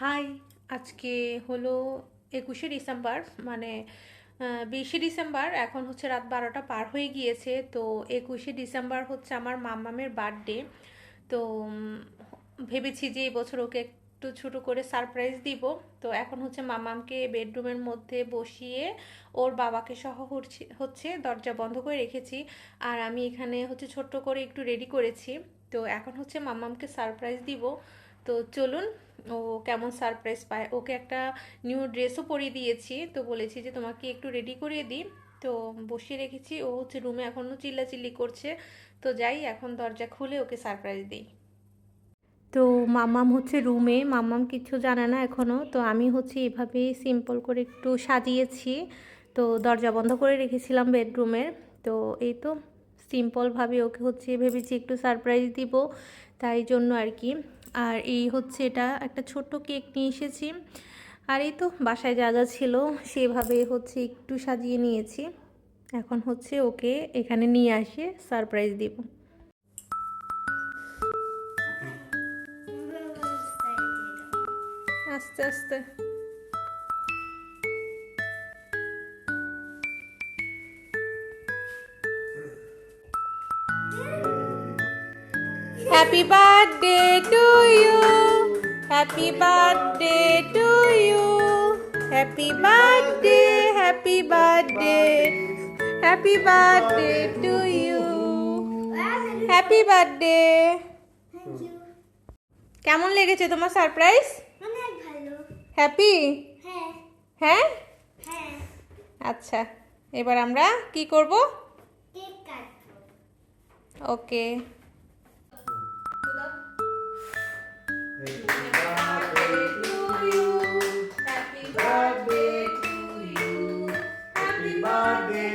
High, আজকে হলো একুশে ডিসেম্বর মানে বিশে ডিসেম্বর, এখন হচ্ছে রাত বারোটা পার হয়ে গিয়েছে, তো একুশে ডিসেম্বর হচ্ছে আমার মামামের বার্থডে, তো ভেবেছি যে এই বছর ওকে একটু ছোটো করে সারপ্রাইজ দিব, তো এখন হচ্ছে মামামকে বেডরুমের মধ্যে বসিয়ে ওর বাবাকে সহ হচ্ছে- হচ্ছে দরজা বন্ধ করে রেখেছি, আর আমি এখানে হচ্ছে ছোট্ট করে একটু রেডি করেছি, তো এখন হচ্ছে মামামকে সারপ্রাইজ দিব তো চলুন, ও কেমন সারপ্রাইজ পায়। ওকে একটা নিউ ড্রেসও পরিয়ে দিয়েছি, তো বলেছি যে তোমাকে একটু রেডি করিয়ে দিই। তো বসিয়ে রেখেছি, ও হচ্ছে রুমে এখনও চিল্লাচিল্লি করছে। তো যাই, এখন দরজা খুলে ওকে সারপ্রাইজ দিই। তো মামাম হচ্ছে রুমে মামাম কিছু জানে না এখনও তো আমি হচ্ছে এভাবেই সিম্পল করে একটু সাজিয়েছি। তো দরজা বন্ধ করে রেখেছিলাম বেডরুমের তো এই তো সিম্পলভাবে ওকে হচ্ছে ভেবেছি একটু সারপ্রাইজ দিব, তাই জন্য আর কি। আর এই হচ্ছে এটা একটা ছোট্ট কেক নিয়ে এসেছি। আর এই তো বাসায় যা যা ছিল সেভাবে হচ্ছে একটু সাজিয়ে নিয়েছি। এখন হচ্ছে ওকে এখানে নিয়ে আসে সারপ্রাইজ দিব। আস্তে আস্তে। Happy birthday to you happy birthday to you happy birthday happy birthday happy birthday to you happy birthday কেমন লেগেছে তোমার সারপ্রাইজ হ্যাপি হ্যাঁ। হ্যাঁ? হ্যাঁ। আচ্ছা এবার আমরা কি করব? ওকে birthday